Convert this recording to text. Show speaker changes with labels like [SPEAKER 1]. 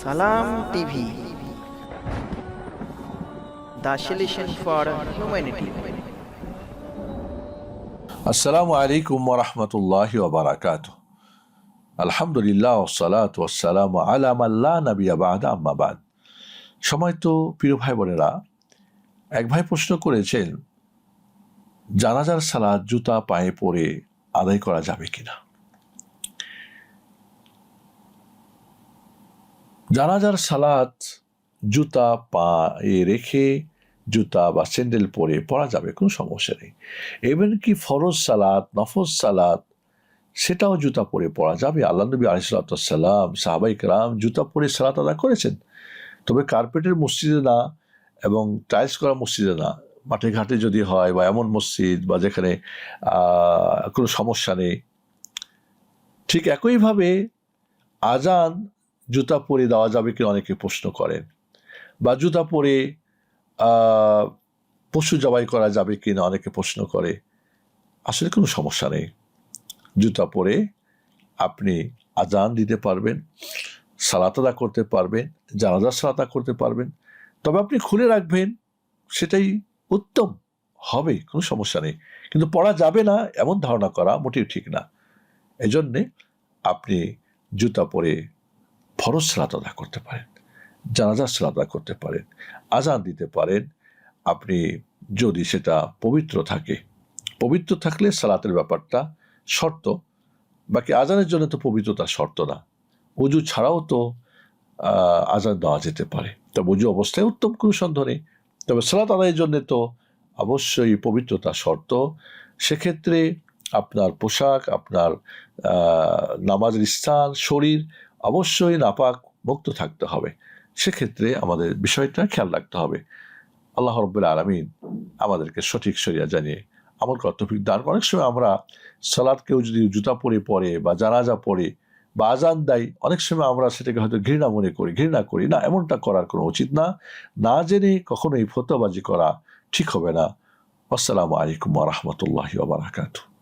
[SPEAKER 1] সালাম TV. The for humanity.
[SPEAKER 2] আসসালামু আলাইকুম ওরহমতুল্লাহ ওবরাকাত আলহামদুলিল্লাহ ওসালাত ওসালাম আলাম আল্লাহ নবিয়া বাদ আম্মাবাদ সময় তো, প্রিয় ভাই বোনেরা এক ভাই প্রশ্ন করেছেন, জানাজার সালাদ জুতা পায়ে পরে আদায় করা যাবে কিনা? জানাজার সালাদ জুতা পায়ে রেখে জুতা বা স্যান্ডেল পরে পরা যাবে, কোনো সমস্যা নেই। এমনকি ফরজ সালাত নফজ সালাত সেটাও জুতা পরে পরা যাবে। আল্লাহ নবী আলিসাল্লাম সাহাবাই কালাম জুতা পরে সালাত আদা করেছেন। তবে কার্পেটের মসজিদে না এবং টাইলস করা মসজিদে না। মাঠে ঘাটে যদি হয় বা এমন মসজিদ বা যেখানে কোনো সমস্যা নেই। ঠিক একইভাবে আজান জুতা পরে দেওয়া যাবে কি অনেকে প্রশ্ন করেন। বা জুতা পরে পশু জবাই করা যাবে কিনা অনেকে প্রশ্ন করে। আসলে কোনো সমস্যা নেই। জুতা পরে আপনি আজান দিতে পারবেন, সালাত আদা করতে পারবেন জানাজার সালাত করতে পারবেন। তবে আপনি খুলে রাখবেন, সেটাই উত্তম, হবে, কোনো সমস্যা নেই। কিন্তু পড়া যাবে না, এমন ধারণা করা মোটেও ঠিক না। এজন্যে আপনি জুতা পরে ফরজ সালাত আদা করতে পারেন জানাজার সালাত আদা করতে পারেন, আজান দিতে পারেন। আপনি যদি সেটা পবিত্র থাকে, পবিত্র থাকলে সালাতের ব্যাপারটা শর্ত, বাকি আজানের জন্য তো পবিত্রতা শর্ত না। উজু ছাড়াও তো আজান দেওয়া যেতে পারে। তবে উজু অবস্থায় উত্তম কোনো সন্দেহ নেই। তবে সালাত আদায়ের জন্য তো অবশ্যই পবিত্রতা শর্ত। সেক্ষেত্রে আপনার পোশাক, আপনার নামাজের স্থান, শরীর অবশ্যই নাপাক মুক্ত থাকতে হবে। সেক্ষেত্রে আমাদের বিষয়টা খেয়াল রাখতে হবে। আল্লাহ রব্বুল আলমিন আমাদেরকে সঠিক সরিয়া জানিয়ে আমল কর্তব্য দান অনেক সময় আমরা সালাদ কেউ যদি জুতা পরে পরে বা জানাজা পরে বা আজান দেয়, অনেক সময় আমরা সেটাকে হয়তো ঘৃণা মনে করি, ঘৃণা করি। না, এমনটা করার কোনো উচিত না। না জেনে কখনোই ফতোবাজি করা ঠিক হবে না। আসসালামু আলাইকুম রহমতুল্লাহ বারাকাতু